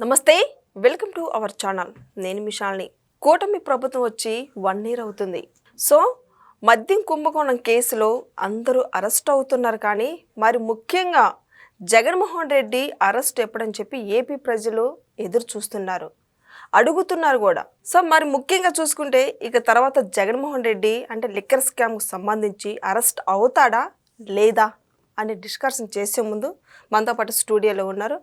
నమస్తే welcome to our channel. నేను మిషాల్ని కూటమి ప్రభుత్వం వచ్చి వన్ ఇయర్ అవుతుంది. సో మద్యం కుంభకోణం కేసులో అందరూ అరెస్ట్ అవుతున్నారు కానీ మరి ముఖ్యంగా జగన్మోహన్ రెడ్డి అరెస్ట్ ఎప్పుడని చెప్పి ఏపీ ప్రజలు ఎదురు చూస్తున్నారు. అడుగుతున్నారు కూడా. సో మరి ముఖ్యంగా చూసుకుంటే ఇక తర్వాత జగన్మోహన్ రెడ్డి అంటే లిక్కర్ స్కామ్కు సంబంధించి అరెస్ట్ అవుతాడా లేదా? అని డిస్కషన్ చేసే ముందు మనతో పాటు స్టూడియోలో ఉన్నారు.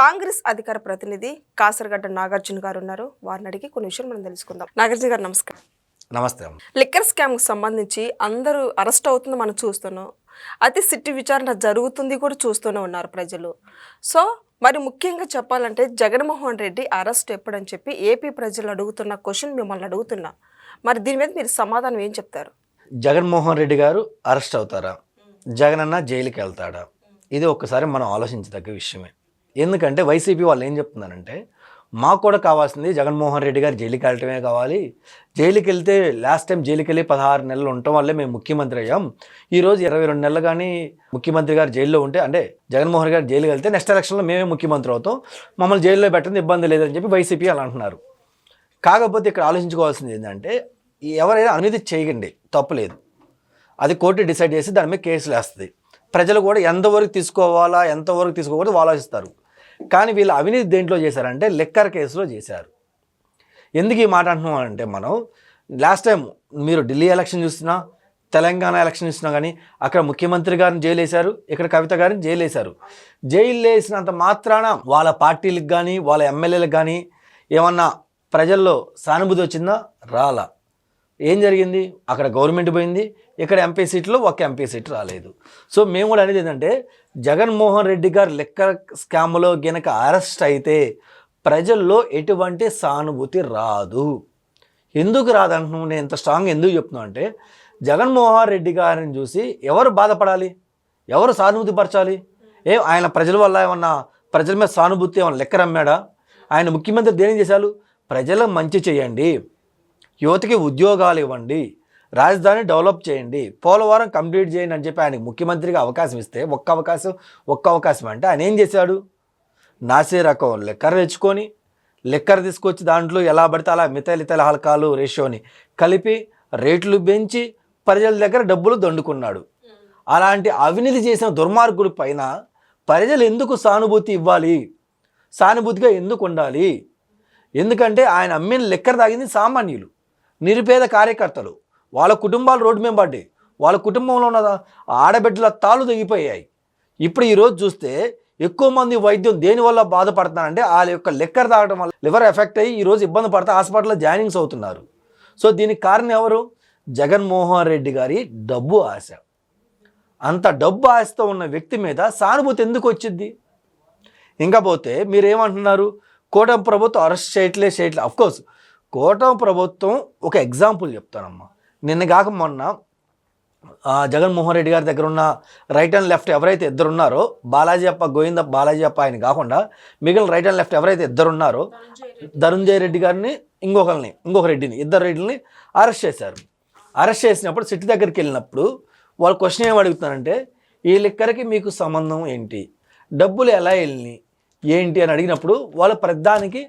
కాంగ్రెస్ అధికార ప్రతినిధి కాసరగడ్డ నాగార్జున గారు ఉన్నారు. వారిని అడిగి కొన్ని విషయాలు మనం తెలుసుకుందాం. నాగార్జున గారు నమస్కారం. నమస్తే లిక్కర్ స్కామ్కి సంబంధించి అందరూ అరెస్ట్ అవుతుంది మనం చూస్తున్నాం. అతి సిట్టి విచారణ జరుగుతుంది కూడా చూస్తూనే ఉన్నారు ప్రజలు. సో మరి ముఖ్యంగా చెప్పాలంటే జగన్మోహన్ రెడ్డి అరెస్ట్ ఎప్పుడని చెప్పి ఏపీ ప్రజలు అడుగుతున్న క్వశ్చన్ మిమ్మల్ని అడుగుతున్నా. మరి దీని మీద మీరు సమాధానం ఏం చెప్తారు? జగన్మోహన్ రెడ్డి గారు అరెస్ట్ అవుతారా? జగన్ అన్న జైలుకి వెళ్తాడా ఇది ఒక్కసారి మనం ఆలోచించదగ్గ విషయమే. ఎందుకంటే వైసీపీ వాళ్ళు ఏం చెప్తున్నారంటే మాకు కూడా కావాల్సింది జగన్మోహన్ రెడ్డి గారు జైలుకి వెళ్ళటమే కావాలి. జైలుకి వెళ్తే లాస్ట్ టైం జైలుకి వెళ్ళి పదహారు నెలలు ఉండటం వల్లే మేము ముఖ్యమంత్రి అయ్యాం. ఈరోజు ఇరవై రెండు నెలలు కానీ ముఖ్యమంత్రి గారు జైల్లో ఉంటే అంటే జగన్మోహన్ గారు జైలుకి వెళ్తే నెక్స్ట్ ఎలక్షన్లో మేమే ముఖ్యమంత్రి అవుతాం. మమ్మల్ని జైల్లో పెట్టడం ఇబ్బంది లేదని చెప్పి వైసీపీ అలా అంటున్నారు. కాకపోతే ఇక్కడ ఆలోచించుకోవాల్సింది ఏంటంటే ఎవరైనా అవినీతి చేయకండి తప్పులేదు అది కోర్టు డిసైడ్ చేసి దాని మీద కేసులు వేస్తుంది. ప్రజలు కూడా ఎంతవరకు తీసుకోవాలా ఎంతవరకు తీసుకోకూడదు ఆలోచిస్తారు. కానీ వీళ్ళు అవినీతి దేంట్లో చేశారంటే లెక్కర్ కేసులో చేశారు. ఎందుకు ఈ మాట అంటున్నాం అంటే మనం లాస్ట్ టైం మీరు ఢిల్లీ ఎలక్షన్ చూసినా తెలంగాణ ఎలక్షన్ చూసినా కానీ అక్కడ ముఖ్యమంత్రి గారిని జైలు వేశారు ఇక్కడ కవిత గారిని జైలు వేశారు. జైలు వేసినంత మాత్రాన వాళ్ళ పార్టీలకు కానీ వాళ్ళ ఎమ్మెల్యేలకు కానీ ఏమన్నా ప్రజల్లో సానుభూతి వచ్చిందా? రాలా. ఏం జరిగింది? అక్కడ గవర్నమెంట్ పోయింది ఇక్కడ ఎంపీ సీట్లో ఒక ఎంపీ సీట్ రాలేదు. సో మేము కూడా అనేది ఏంటంటే జగన్మోహన్ రెడ్డి గారు లెక్క స్కామ్లో గనక అరెస్ట్ అయితే ప్రజల్లో ఎటువంటి సానుభూతి రాదు. ఎందుకు రాదంటున్నావు నేను ఇంత స్ట్రాంగ్ ఎందుకు చెప్తున్నాను అంటే జగన్మోహన్ రెడ్డి గారిని చూసి ఎవరు బాధపడాలి? ఎవరు సానుభూతి పరచాలి? ఏ ఆయన ప్రజల వల్ల ఏమన్నా ప్రజల మీద సానుభూతి ఏమన్నా లెక్క రమ్మాడా? ఆయన ముఖ్యమంత్రి దేని చేశారు? ప్రజల మంచి చేయండి. యువతకి ఉద్యోగాలు ఇవ్వండి. రాజధాని డెవలప్ చేయండి పోలవరం కంప్లీట్ చేయండి అని చెప్పి ఆయనకి ముఖ్యమంత్రిగా అవకాశం ఇస్తే ఒక్క అవకాశం ఒక్క అవకాశం అంటే ఆయన ఏం చేశాడు? నాసే రకం లెక్కర్ తెచ్చుకొని లెక్కర్ తీసుకొచ్చి దాంట్లో ఎలా పడితే అలా మితైల్ ఇతల హల్కాలు రేషియోని కలిపి రేట్లు పెంచి ప్రజల దగ్గర డబ్బులు దండుకున్నాడు. అలాంటి అవినీతి చేసిన దుర్మార్గుడి పైన ప్రజలు ఎందుకు సానుభూతి ఇవ్వాలి? సానుభూతిగా ఎందుకు ఉండాలి? ఎందుకంటే ఆయన అమ్మిన లెక్కర తాగింది సామాన్యులు నిరుపేద కార్యకర్తలు. వాళ్ళ కుటుంబాలు రోడ్డు మీద పడ్డాయి. వాళ్ళ కుటుంబంలో ఉన్న ఆడబిడ్డల తాళ్ళు తెగిపోయాయి. ఇప్పుడు ఈరోజు చూస్తే ఎక్కువ మంది వైద్యం దేనివల్ల బాధపడుతున్నారంటే వాళ్ళ యొక్క లెక్కర్ తాగడం వల్ల లివర్ ఎఫెక్ట్ అయ్యి ఈరోజు ఇబ్బంది పడితే హాస్పిటల్లో జాయినింగ్స్ అవుతున్నారు. సో దీనికి కారణం ఎవరు? జగన్మోహన్ రెడ్డి గారి డబ్బు ఆశ. అంత డబ్బు ఆశతో ఉన్న వ్యక్తి మీద సానుభూతి ఎందుకు వచ్చింది? ఇంకా పోతే మీరేమంటున్నారు? కూటమి ప్రభుత్వం అరెస్ట్ చేయట్లే చేయట్లే. అఫ్కోర్స్ కూటమి ప్రభుత్వం ఒక ఎగ్జాంపుల్ చెప్తానమ్మా. నిన్న కాక మొన్న జగన్మోహన్ రెడ్డి గారి దగ్గర ఉన్న రైట్ అండ్ లెఫ్ట్ ఎవరైతే ఇద్దరు ఉన్నారో బాలాజీ అప్ప గోవింద బాలాజీ అప్ప ఆయన కాకుండా మిగిలిన రైట్ అండ్ లెఫ్ట్ ఎవరైతే ఇద్దరు ఉన్నారో ధనుంజయ రెడ్డి గారిని ఇంకొకరిని ఇంకొక రెడ్డిని ఇద్దరు రెడ్డిని అరెస్ట్ చేశారు. అరెస్ట్ చేసినప్పుడు సిటీ దగ్గరికి వెళ్ళినప్పుడు వాళ్ళు క్వశ్చన్ ఏం అడుగుతున్నారంటే ఈ లిక్కర్కి మీకు సంబంధం ఏంటి? డబ్బులు ఎలా వెళ్ళినాయి? ఏంటి? అని అడిగినప్పుడు వాళ్ళ ప్రధానికి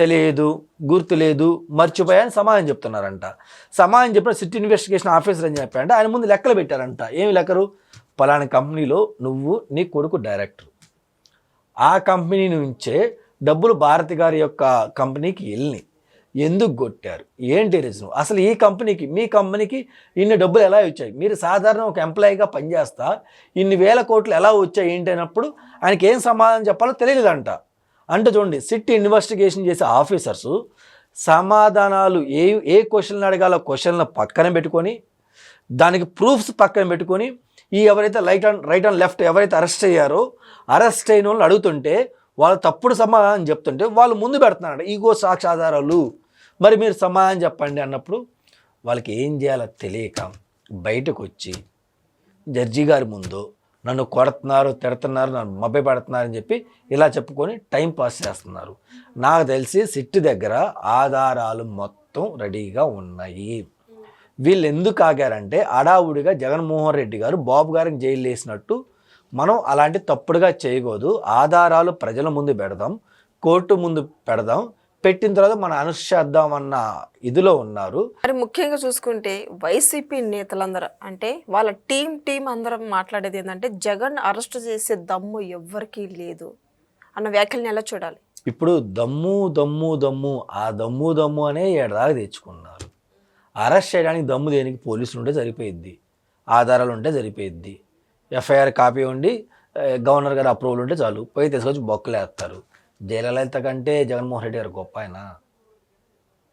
తెలియదు గుర్తు లేదు మర్చిపోయాని సమాధానం చెప్తున్నారంట. సమాధానం చెప్పిన సిటీ ఇన్వెస్టిగేషన్ ఆఫీసర్ అని చెప్పారంటే ఆయన ముందు లెక్కలు పెట్టారంట. ఏమి లెక్కరు? పలానా కంపెనీలో నువ్వు నీ కొడుకు డైరెక్టర్. ఆ కంపెనీ నుంచే డబ్బులు భారతి గారి యొక్క కంపెనీకి వెళ్ళినాయి. ఎందుకు కొట్టారు? ఏంటి రీజన్ అసలు ఈ కంపెనీకి మీ కంపెనీకి ఇన్ని డబ్బులు ఎలా వచ్చాయి? మీరు సాధారణ ఒక ఎంప్లాయీగా పనిచేస్తా ఇన్ని వేల కోట్లు ఎలా వచ్చాయి ఏంటి అయినప్పుడు ఆయనకి ఏం సమాధానం చెప్పాలో తెలియదంట అంటే చూడండి సిట్ ఇన్వెస్టిగేషన్ చేసే ఆఫీసర్స్ సమాధానాలు ఏ ఏ క్వశ్చన్లు అడగాలో క్వశ్చన్లు పక్కన పెట్టుకొని దానికి ప్రూఫ్స్ పక్కన పెట్టుకొని ఈ ఎవరైతే right and right and left ఎవరైతే అరెస్ట్ అయ్యారో అరెస్ట్ అయిన వాళ్ళు అడుగుతుంటే వాళ్ళు తప్పుడు సమాధానం చెప్తుంటే వాళ్ళు ముందు పెడుతున్నారంట ఈగో సాక్ష్యాధారాలు మరి మీరు సమాధానం చెప్పండి అన్నప్పుడు వాళ్ళకి ఏం చేయాలో తెలియక బయటకు వచ్చి జడ్జి గారి ముందు నన్ను కొడుతున్నారు తిడుతున్నారు నన్ను మభ్య పెడుతున్నారని చెప్పి ఇలా చెప్పుకొని టైం పాస్ చేస్తున్నారు. నాకు తెలిసి సిట్ దగ్గర ఆధారాలు మొత్తం రెడీగా ఉన్నాయి. వీళ్ళు ఎందుకు ఆగారంటే అడావుడిగా జగన్మోహన్ రెడ్డి గారు బాబు గారికి జైలు వేసినట్టు మనం అలాంటి తప్పుడుగా చేయకూడదు. ఆధారాలు ప్రజల ముందు పెడదాం కోర్టు ముందు పెడదాం పెట్టిన తర్వాత మనం అనుష్చేద్దాం అన్న ఇదిలో ఉన్నారు. మరి ముఖ్యంగా చూసుకుంటే వైసీపీ నేతలందరూ అంటే వాళ్ళ టీం టీం అందరం మాట్లాడేది ఏంటంటే జగన్ అరెస్ట్ చేసే దమ్ము ఎవ్వరికీ లేదు అన్న వ్యాఖ్యల్ని ఎలా చూడాలి? ఇప్పుడు దమ్ము దమ్ము దమ్ము ఆ దమ్ము దమ్ము అనే ఏడాది తెచ్చుకున్నారు. అరెస్ట్ చేయడానికి దమ్ము దేనికి? పోలీసులు ఉంటే సరిపోయిద్ది. ఆధారాలు ఉంటే సరిపోయిద్ది. ఎఫ్ఐఆర్ కాపీ ఉండి గవర్నర్ గారు అప్రూవల్ ఉంటే చాలు. పోయి తీసుకొచ్చి బొక్కలు వేస్తారు జయలలిత కంటే జగన్మోహన్ రెడ్డి గారు గొప్ప ఆయన.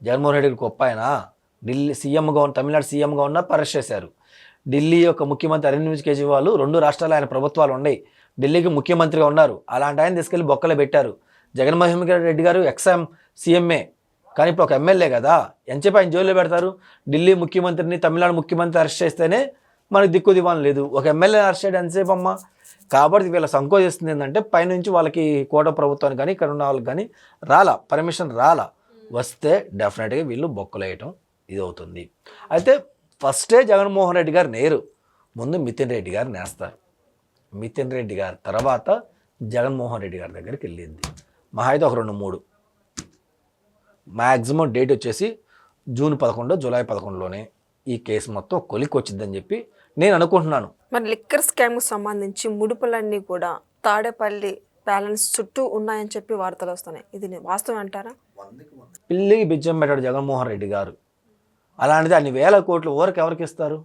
జగన్మోహన్ రెడ్డి గారు గొప్ప ఆయన. ఢిల్లీ సీఎంగా ఉన్న తమిళనాడు సీఎంగా ఉన్న అరెస్ట్ చేశారు. ఢిల్లీ యొక్క ముఖ్యమంత్రి అరవింద్ కేజ్రీవాల్ రెండు రాష్ట్రాలు ఆయన ప్రభుత్వాలు ఉన్నాయి. ఢిల్లీకి ముఖ్యమంత్రిగా ఉన్నారు. అలాంటి ఆయన తీసుకెళ్ళి బొక్కలు పెట్టారు. జగన్మోహన్ రెడ్డి గారు ఎక్స్ఎం సీఎంఏ. కానీ ఇప్పుడు ఒక ఎమ్మెల్యే కదా. ఎంతసేపు ఆయన జైల్లో పెడతారు? ఢిల్లీ ముఖ్యమంత్రిని తమిళనాడు ముఖ్యమంత్రి అరెస్ట్ చేస్తేనే మనకు దిక్కు దివాన్ లేదు. ఒక ఎమ్మెల్యే అరెస్ట్ చేయడం ఎంతసేపు అమ్మ? కాబట్టి వీళ్ళ సంకోచిస్తుంది ఏంటంటే పైనుంచి వాళ్ళకి కోట ప్రభుత్వానికి కానీ ఇక్కడ ఉన్న వాళ్ళకి కానీ రాలా పర్మిషన్ రాలా. వస్తే డెఫినెట్గా వీళ్ళు బొక్కలేయటం ఇది అవుతుంది అయితే ఫస్టే జగన్మోహన్ రెడ్డి గారు నేరు. ముందు మితిన్ రెడ్డి గారు నేస్తారు. మితిన్ రెడ్డి గారు తర్వాత జగన్మోహన్ రెడ్డి గారి దగ్గరికి వెళ్ళింది. మహా అయితే ఒక రెండు మూడు. మ్యాక్సిమం డేట్ వచ్చేసి జూన్ పదకొండు జూలై పదకొండులోనే ఈ కేసు మొత్తం కొలికి వచ్చిందని చెప్పి నేను అనుకుంటున్నాను. మరి లిక్కర్ స్కామ్కు సంబంధించి ముడుపులన్నీ కూడా తాడేపల్లి బ్యాలెన్స్ చుట్టూ ఉన్నాయని చెప్పి వార్తలు వస్తున్నాయి. ఇది వాస్తవం అంటారా? పిల్లికి బిజ్జం పెట్టాడు జగన్మోహన్ రెడ్డి గారు. అలాంటిది అన్ని వేల కోట్లు ఊరికి ఎవరికి ఇస్తారు?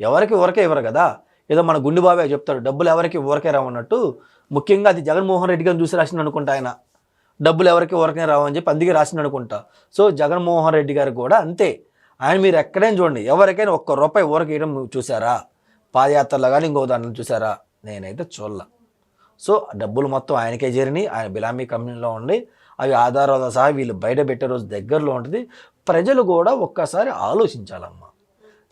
ఎవరికి ఊరకే ఇవ్వరు కదా? ఏదో మన గుండు బాబే చెప్తాడు డబ్బులు ఎవరికి ఊరకే రావన్నట్టు ముఖ్యంగా అది జగన్మోహన్ రెడ్డి గారిని చూసి రాసింది అనుకుంటా ఆయన. డబ్బులు ఎవరికి ఊరకే రావని చెప్పి అందుకే రాసింది అనుకుంటా. సో జగన్మోహన్ రెడ్డి గారు కూడా అంతే. ఆయన మీరు ఎక్కడైనా చూడండి ఎవరికైనా ఒక్క రూపాయి ఊరకి చూసారా? పాదయాత్రలో కానీ ఇంకో దాంట్లో చూసారా? నేనైతే చూడ సో డబ్బులు మొత్తం ఆయనకే చేరినాయి ఆయన బిలామీ కంపెనీలో ఉండి అవి ఆధారాలతో సహా వీళ్ళు బయట పెట్టే రోజు దగ్గరలో ఉంటుంది. ప్రజలు కూడా ఒక్కసారి ఆలోచించాలమ్మా.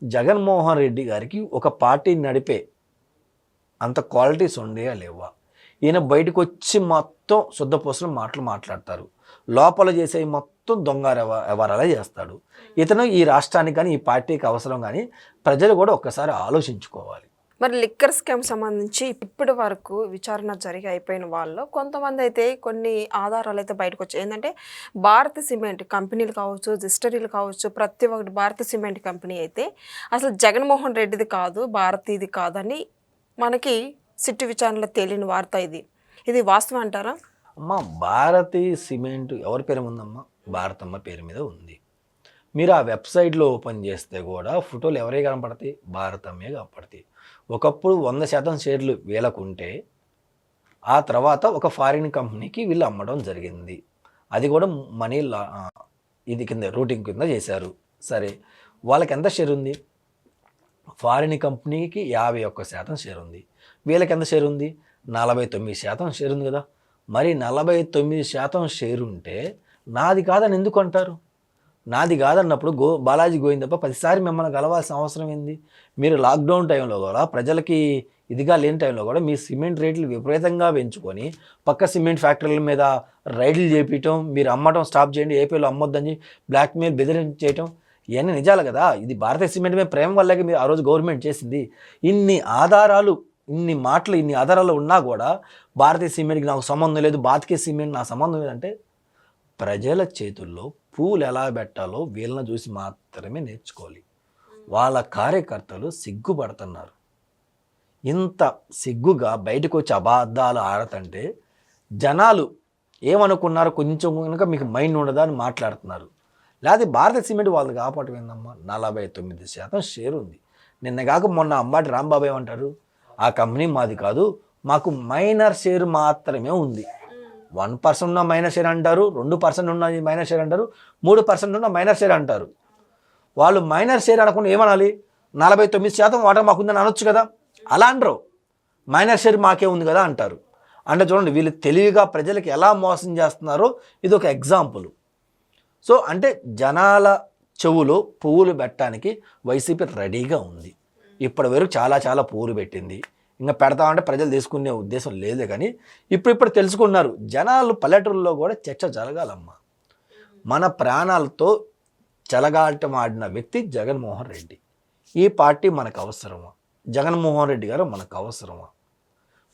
జగన్మోహన్ రెడ్డి గారికి ఒక పార్టీని నడిపే అంత క్వాలిటీస్ ఉండేయా లేవా ఈయన బయటకు వచ్చి మొత్తం శుద్ధపూసలు మాటలు మాట్లాడతారు. లోపల చేసే మొత్తం దొంగ వ్యవ- వ్యవహారాలే చేస్తాడు. ఇతను ఈ రాష్ట్రానికి కానీ ఈ పార్టీకి అవసరం కానీ ప్రజలు కూడా ఒక్కసారి ఆలోచించుకోవాలి. మరి లిక్కర్ స్కామ్ సంబంధించి ఇప్పటి వరకు విచారణ జరిగి అయిపోయిన వాళ్ళు కొంతమంది అయితే కొన్ని ఆధారాలు అయితే బయటకు వచ్చాయి ఏంటంటే భారత్ సిమెంట్ కంపెనీలు కావచ్చు డిస్టరీలు కావచ్చు ప్రతి ఒక్కటి భారత్ సిమెంట్ కంపెనీ అయితే అసలు జగన్మోహన్ రెడ్డిది కాదు భారతీది కాదని మనకి సిట్టు విచారణలో తేలిన వార్త ఇది. ఇది వాస్తవం అంటారా? అమ్మ భారతి సిమెంట్ ఎవరి పేరు ఉందమ్మా భారతమ్మ పేరు మీద ఉంది. మీరు ఆ వెబ్సైట్లో ఓపెన్ చేస్తే కూడా ఫోటోలు ఎవరే కనపడతాయి? భారతమ్మే కనపడతాయి. ఒకప్పుడు వంద శాతం షేర్లు వీళ్ళకుంటే ఆ తర్వాత ఒక ఫారిన్ కంపెనీకి వీళ్ళు అమ్మడం జరిగింది. అది కూడా మనీ లా ఇది కింద రూటింగ్ కింద చేశారు. సరే వాళ్ళకి ఎంత షేర్ ఉంది? ఫారిన్ కంపెనీకి యాభై ఒక్క శాతం షేర్ ఉంది. వీళ్ళకి ఎంత షేర్ ఉంది? నలభై తొమ్మిది శాతం షేర్ ఉంది కదా. మరి నలభై తొమ్మిది శాతం షేర్ ఉంటే నాది కాదని ఎందుకు అంటారు? నాది కాదన్నప్పుడు గో బాలాజీ గోవింద్ తప్ప పదిసారి మిమ్మల్ని కలవాల్సిన అవసరం ఏంది? మీరు లాక్డౌన్ టైంలో కూడా ప్రజలకి ఇదిగా లేని టైంలో కూడా మీ సిమెంట్ రేట్లు విపరీతంగా పెంచుకొని పక్క సిమెంట్ ఫ్యాక్టరీల మీద రైడ్లు చేపించడం మీరు అమ్మటం స్టాప్ చేయండి ఏపీలో అమ్మొద్దని బ్లాక్మెయిల్ బెదిరింపు చేయటం ఇవన్నీ నిజాలు కదా? ఇది భారతీయ సిమెంట్ మీద ప్రేమ వల్లే మీరు ఆ రోజు గవర్నమెంట్ చేసింది. ఇన్ని ఆధారాలు ఇన్ని మాటలు ఇన్ని ఆధారాలు ఉన్నా కూడా భారతీయ సిమెంట్కి నాకు సంబంధం లేదు భారతీయ సిమెంట్ నా సంబంధం లేదంటే ప్రజల చేతుల్లో పూలు ఎలా పెట్టాలో వీళ్ళని చూసి మాత్రమే నేర్చుకోవాలి. వాళ్ళ కార్యకర్తలు సిగ్గుపడుతున్నారు. ఇంత సిగ్గుగా బయటకు వచ్చి అబద్ధాలు ఆడతంటే జనాలు ఏమనుకున్నారు కొంచెం కనుక మీకు మైండ్ ఉండదా అని మాట్లాడుతున్నారు. లేకపోతే భారత సిమెంట్ వాళ్ళు కాపాడటం ఏందమ్మా? నలభై తొమ్మిది శాతం షేర్ ఉంది. నిన్న కాక మొన్న అంబాటి రాంబాబు ఏమంటారు? ఆ కంపెనీ మాది కాదు మాకు మైనర్ షేర్ మాత్రమే ఉంది. వన్ పర్సెంట్ ఉన్న మైనర్ షేర్ అంటారు రెండు పర్సెంట్ ఉన్న మైనర్ షేర్ అంటారు మూడు పర్సెంట్ ఉన్న మైనర్ షేర్ అంటారు. వాళ్ళు మైనర్ షేర్ అనకుండా ఏమనాలి? నలభై తొమ్మిది శాతం వాటా మాకుందని అనొచ్చు కదా? అలా అనరు. మైనర్ షేర్ మాకే ఉంది కదా అంటారు. అంటే చూడండి వీళ్ళు తెలివిగా ప్రజలకు ఎలా మోసం చేస్తున్నారో ఇది ఒక ఎగ్జాంపుల్. సో అంటే జనాల చెవులో పువ్వులు పెట్టడానికి వైసీపీ రెడీగా ఉంది. ఇప్పటి వరకు చాలా చాలా పువ్వులు పెట్టింది. ఇంకా పెడతామంటే ప్రజలు తీసుకునే ఉద్దేశం లేదే కానీ ఇప్పుడు ఇప్పుడు తెలుసుకున్నారు జనాలు పల్లెటూరులో కూడా చర్చ జరగాలమ్మా. మన ప్రాణాలతో చెలగాటం ఆడిన వ్యక్తి జగన్మోహన్ రెడ్డి. ఈ పార్టీ మనకు అవసరమా? జగన్మోహన్ రెడ్డి గారు మనకు అవసరమా?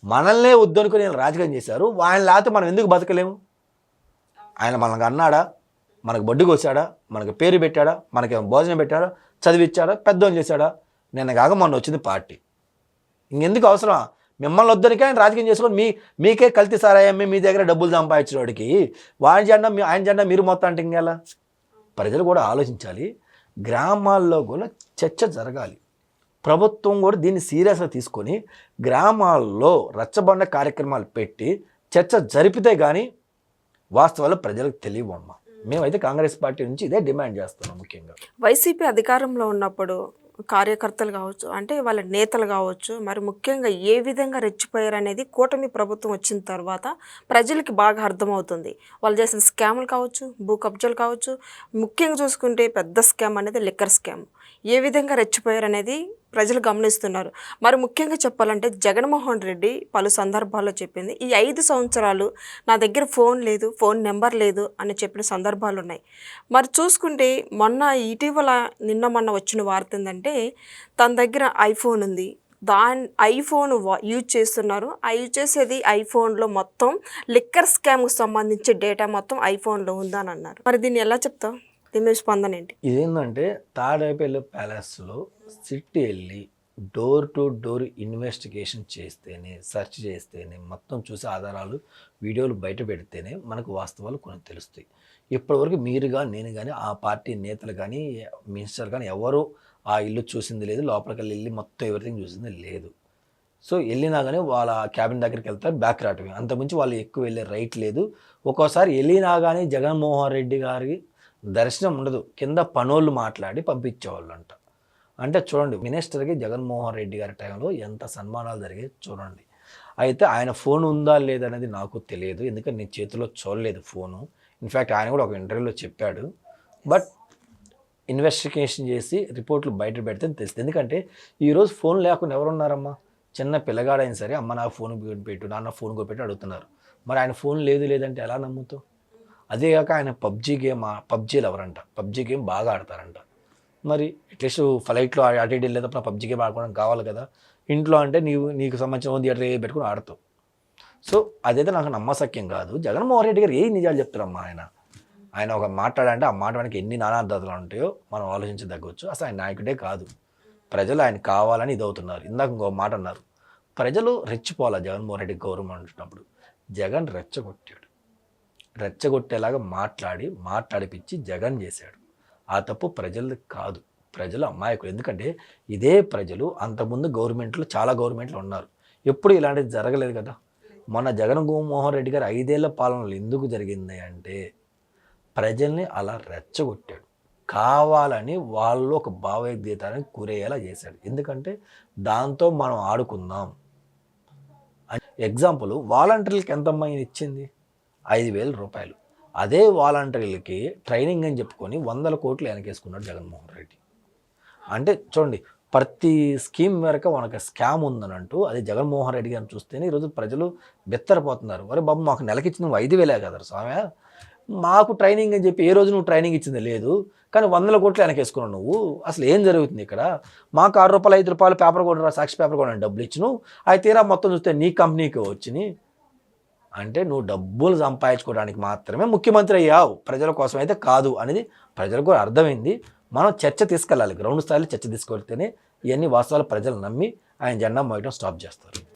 మనల్నే వద్దనుకుని రాజకీయం చేశారు ఆయన లేకపోతే మనం ఎందుకు బతకలేము? ఆయన మనకు అన్నాడా? మనకు బొడ్డుకు వచ్చాడా మనకు పేరు పెట్టాడా? మనకి భోజనం పెట్టాడా? చదివిచ్చాడా? పెద్దోని చేశాడా? నిన్న కాక మొన్న వచ్చింది పార్టీ. ఇంకెందుకు అవసరం? మిమ్మల్ని వద్దరికే ఆయన రాజకీయం చేసుకొని మీ మీకే కల్తీ సారాయమ్మి మీ దగ్గర డబ్బులు సంపాదించిన వాడికి. వాడి జెండా మీ- ఆయన జెండా మీరు మొత్తం అంటే ఇంకెలా? ప్రజలు కూడా ఆలోచించాలి. గ్రామాల్లో కూడా చర్చ జరగాలి. ప్రభుత్వం కూడా దీన్ని సీరియస్గా తీసుకొని గ్రామాల్లో రచ్చబండ కార్యక్రమాలు పెట్టి చర్చ జరిపితే కానీ వాస్తవాలు ప్రజలకు తెలియవమ్మ. మేమైతే కాంగ్రెస్ పార్టీ నుంచి ఇదే డిమాండ్ చేస్తున్నాం ముఖ్యంగా. వైసీపీ అధికారంలో ఉన్నప్పుడు కార్యకర్తలు కావచ్చు అంటే వాళ్ళ నేతలు కావచ్చు మరి ముఖ్యంగా ఏ విధంగా రెచ్చిపోయారు అనేది కూటమి ప్రభుత్వం వచ్చిన తర్వాత ప్రజలకి బాగా అర్థమవుతుంది. వాళ్ళు చేసిన స్కాములు కావచ్చు భూ కబ్జాలు కావచ్చు ముఖ్యంగా చూసుకుంటే పెద్ద స్కామ్ అనేది లిక్కర్ స్కామ్. ఏ విధంగా రెచ్చిపోయారు అనేది ప్రజలు గమనిస్తున్నారు. మరి ముఖ్యంగా చెప్పాలంటే జగన్మోహన్ రెడ్డి పలు సందర్భాల్లో చెప్పింది ఈ ఐదు సంవత్సరాలు నా దగ్గర ఫోన్ లేదు ఫోన్ నెంబర్ లేదు అని చెప్పిన సందర్భాలు ఉన్నాయి. మరి చూసుకుంటే మొన్న ఇటీవల నిన్న మొన్న వచ్చిన వార్త ఏంటంటే తన దగ్గర ఐఫోన్ ఉంది. దాని ఐఫోన్ యూజ్ చేస్తున్నారు. ఆ యూజ్ చేసేది ఐఫోన్లో మొత్తం లిక్కర్ స్కామ్కి సంబంధించి డేటా మొత్తం ఐఫోన్లో ఉందని అన్నారు మరి దీన్ని ఎలా చెప్తావు? దీని స్పందన ఏంటి? ఇదేంటంటే తాడేపల్లి ప్యాలెస్లో సిట్టి వెళ్ళి డోర్ టు డోర్ ఇన్వెస్టిగేషన్ చేస్తేనే సెర్చ్ చేస్తేనే మొత్తం చూసి ఆధారాలు వీడియోలు బయట పెడితేనే మనకు వాస్తవాలు కొన్ని తెలుస్తాయి. ఇప్పటివరకు మీరు కానీ నేను కానీ ఆ పార్టీ నేతలు కానీ మినిస్టర్ కానీ ఎవరు ఆ ఇల్లు చూసింది లేదు లోపలికి వెళ్ళి వెళ్ళి మొత్తం ఎవరిథింగ్ చూసింది లేదు. సో వెళ్ళినా కానీ వాళ్ళ క్యాబిన్ దగ్గరికి వెళ్తారు బ్యాక్ రావటమే. అంతకుమించి వాళ్ళు ఎక్కువ వెళ్ళే రైట్ లేదు. ఒక్కోసారి వెళ్ళినా కానీ జగన్మోహన్ రెడ్డి గారికి దర్శనం ఉండదు. కింద పనోళ్ళు మాట్లాడి పంపించేవాళ్ళు అంట అంటే చూడండి మినిస్టర్కి జగన్మోహన్ రెడ్డి గారి టైంలో ఎంత సన్మానాలు జరిగాయి చూడండి. అయితే ఆయన ఫోన్ ఉందా లేదనేది నాకు తెలియదు. ఎందుకంటే నేను చేతిలో చూడలేదు ఫోను. ఇన్ఫ్యాక్ట్ ఆయన కూడా ఒక ఇంటర్వ్యూలో చెప్పాడు. బట్ ఇన్వెస్టిగేషన్ చేసి రిపోర్ట్లు బయట పెడితే తెలుస్తుంది. ఎందుకంటే ఈరోజు ఫోన్ లేకుండా ఎవరున్నారమ్మా? చిన్న పిల్లగాడైనా సరే అమ్మ నా ఫోన్ పెట్టు నాన్న ఫోన్ పెట్టి అడుగుతున్నారు. మరి ఆయన ఫోన్ లేదు లేదంటే ఎలా నమ్ముతావు? అదే కాక ఆయన పబ్జీ గేమ్ పబ్జీలు ఎవరంట పబ్జీ గేమ్ బాగా ఆడతారంట. మరి అట్లీస్ట్ ఫ్లైట్లో అటు ఇటు వెళ్ళేటప్పుడు పబ్జీ గేమ్ ఆడుకోవడం కావాలి కదా. ఇంట్లో అంటే నీవు నీకు సంబంధించిన ఓన్ థియేటర్ పెట్టుకుని ఆడతావు. సో అదైతే నాకు నమ్మసక్యం కాదు. జగన్మోహన్ రెడ్డి గారు ఏ నిజాలు చెప్తారమ్మా ఆయన? ఆయన ఒక మాట్లాడంటే ఆ మాట మనకి ఎన్ని నానార్థాలు ఉంటాయో మనం ఆలోచించదగ్గవచ్చు అసలు ఆయన నాయకుడే కాదు. ప్రజలు ఆయన కావాలని ఇదవుతున్నారు. ఇందాక ఇంకో మాట అన్నారు. ప్రజలు రెచ్చిపోవాలి జగన్మోహన్ రెడ్డి గౌరవం అంటున్నప్పుడు? జగన్ రెచ్చగొట్టాడు. రెచ్చగొట్టేలాగా మాట్లాడి మాట్లాడిపించి జగన్ చేశాడు. ఆ తప్పు ప్రజలది కాదు. ప్రజలు అమాయకులు. ఎందుకంటే ఇదే ప్రజలు అంతకుముందు గవర్నమెంట్లో చాలా గవర్నమెంట్లు ఉన్నారు. ఎప్పుడు ఇలాంటిది జరగలేదు కదా. మొన్న జగన్ మోహన్ రెడ్డి గారు ఐదేళ్ళ పాలనలు ఎందుకు జరిగింది అంటే ప్రజల్ని అలా రెచ్చగొట్టాడు. కావాలని వాళ్ళు ఒక భావోద్వేతానికి గురయ్యేలా చేశాడు. ఎందుకంటే దాంతో మనం ఆడుకుందాం. ఎగ్జాంపుల్ వాలంటీర్లకు ఎంత ఈయన ఇచ్చింది? ఐదు వేల రూపాయలు. అదే వాలంటీర్లకి ట్రైనింగ్ అని చెప్పుకొని వందల కోట్లు వెనకేసుకున్నాడు జగన్మోహన్ రెడ్డి. అంటే చూడండి ప్రతి స్కీమ్ మేరకు మనకు స్కామ్ ఉందని అంటూ అది జగన్మోహన్ రెడ్డి గారిని చూస్తేనే ఈరోజు ప్రజలు బెత్తరపోతున్నారు. మరి బాబు మాకు నెలకి నువ్వు ఐదు వేలే కదా స్వామి. మాకు ట్రైనింగ్ అని చెప్పి ఏ రోజు నువ్వు ట్రైనింగ్ ఇచ్చింది లేదు. కానీ వందల కోట్లు వెనకేసుకున్నావు నువ్వు. అసలు ఏం జరుగుతుంది ఇక్కడ? మాకు ఆరు రూపాయలు ఐదు రూపాయలు పేపర్ కూడా సాక్షి పేపర్ కూడా డబ్బులు ఇచ్చినావు. అయితే తీరా మొత్తం చూస్తే నీ కంపెనీకి వచ్చినాయి. అంటే నువ్వు డబ్బులు సంపాదించుకోవడానికి మాత్రమే ముఖ్యమంత్రి అయ్యావు. ప్రజల కోసం అయితే కాదు అనేది ప్రజలకు కూడా అర్థమైంది. మనం చర్చ తీసుకెళ్ళాలి. గ్రౌండ్ స్థాయిలో చర్చ తీసుకెళ్తేనే ఇవన్నీ వాస్తవాలు ప్రజలు నమ్మి ఆయన జెండా మోయడం స్టాప్ చేస్తారు.